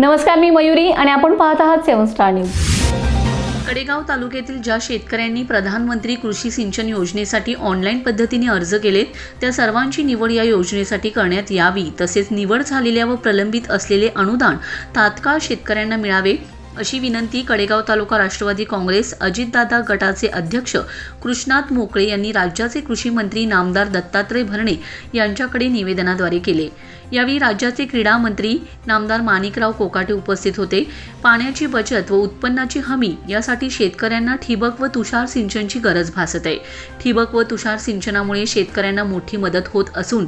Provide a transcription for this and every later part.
नमस्कार मी मयुरी आणि आपण पाहत आहात सेवन स्टार न्यूज. कडेगाव तालुक्यातील ज्या शेतकऱ्यांनी प्रधानमंत्री कृषी सिंचन योजनेसाठी ऑनलाईन पद्धतीने अर्ज केलेत त्या सर्वांची निवड या योजनेसाठी करण्यात यावी. तसेच निवड झालेल्या व प्रलंबित असलेले अनुदान तात्काळ शेतकऱ्यांना मिळावे अशी विनंती कडेगाव तालुका राष्ट्रवादी काँग्रेस अजितदादा गटाचे अध्यक्ष कृष्णात मोकळे यांनी राज्याचे कृषी मंत्री नामदार दत्तात्रय भरणे यांच्याकडे निवेदनाद्वारे केले. यावेळी राज्याचे क्रीडा मंत्री नामदार माणिकराव कोकाटे उपस्थित होते. पाण्याची बचत व उत्पन्नाची हमी यासाठी शेतकऱ्यांना ठिबक व तुषार सिंचनची गरज भासत आहे. ठिबक व तुषार सिंचनामुळे शेतकऱ्यांना मोठी मदत होत असून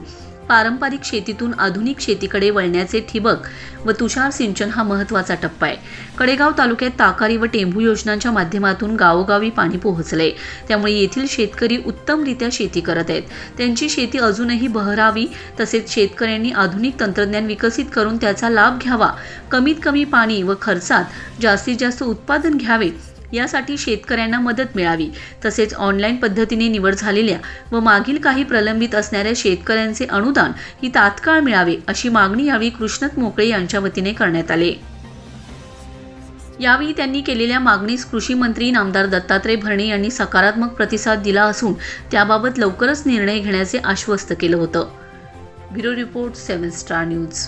पारंपरिक शेतीतून आधुनिक शेतीकडे वळण्याचे ठिबक व तुषार सिंचन हा महत्त्वाचा टप्पा आहे. कडेगाव तालुक्यात ताकारी व टेंभू योजनांच्या माध्यमातून गावोगावी पाणी पोहोचले. त्यामुळे येथील शेतकरी उत्तमरित्या शेती करत आहेत. त्यांची शेती अजूनही बहरावी तसेच शेतकऱ्यांनी आधुनिक तंत्रज्ञान विकसित करून त्याचा लाभ घ्यावा. कमीत कमी पाणी व खर्चात जास्तीत जास्त उत्पादन घ्यावे यासाठी शेतकऱ्यांना मदत मिळावी. तसेच ऑनलाईन पद्धतीने निवड झालेल्या व मागील काही प्रलंबित असणाऱ्या शेतकऱ्यांचे अनुदान ही तात्काळ मिळावे अशी मागणी यावेळी कृष्णत मोकळे यांच्या वतीने करण्यात आले. यावेळी त्यांनी केलेल्या मागणीस कृषी मंत्री नामदार दत्तात्रय भरणे यांनी सकारात्मक प्रतिसाद दिला असून त्याबाबत लवकरच निर्णय घेण्याचे आश्वस्त केलं होतं. Bureau report seven star news.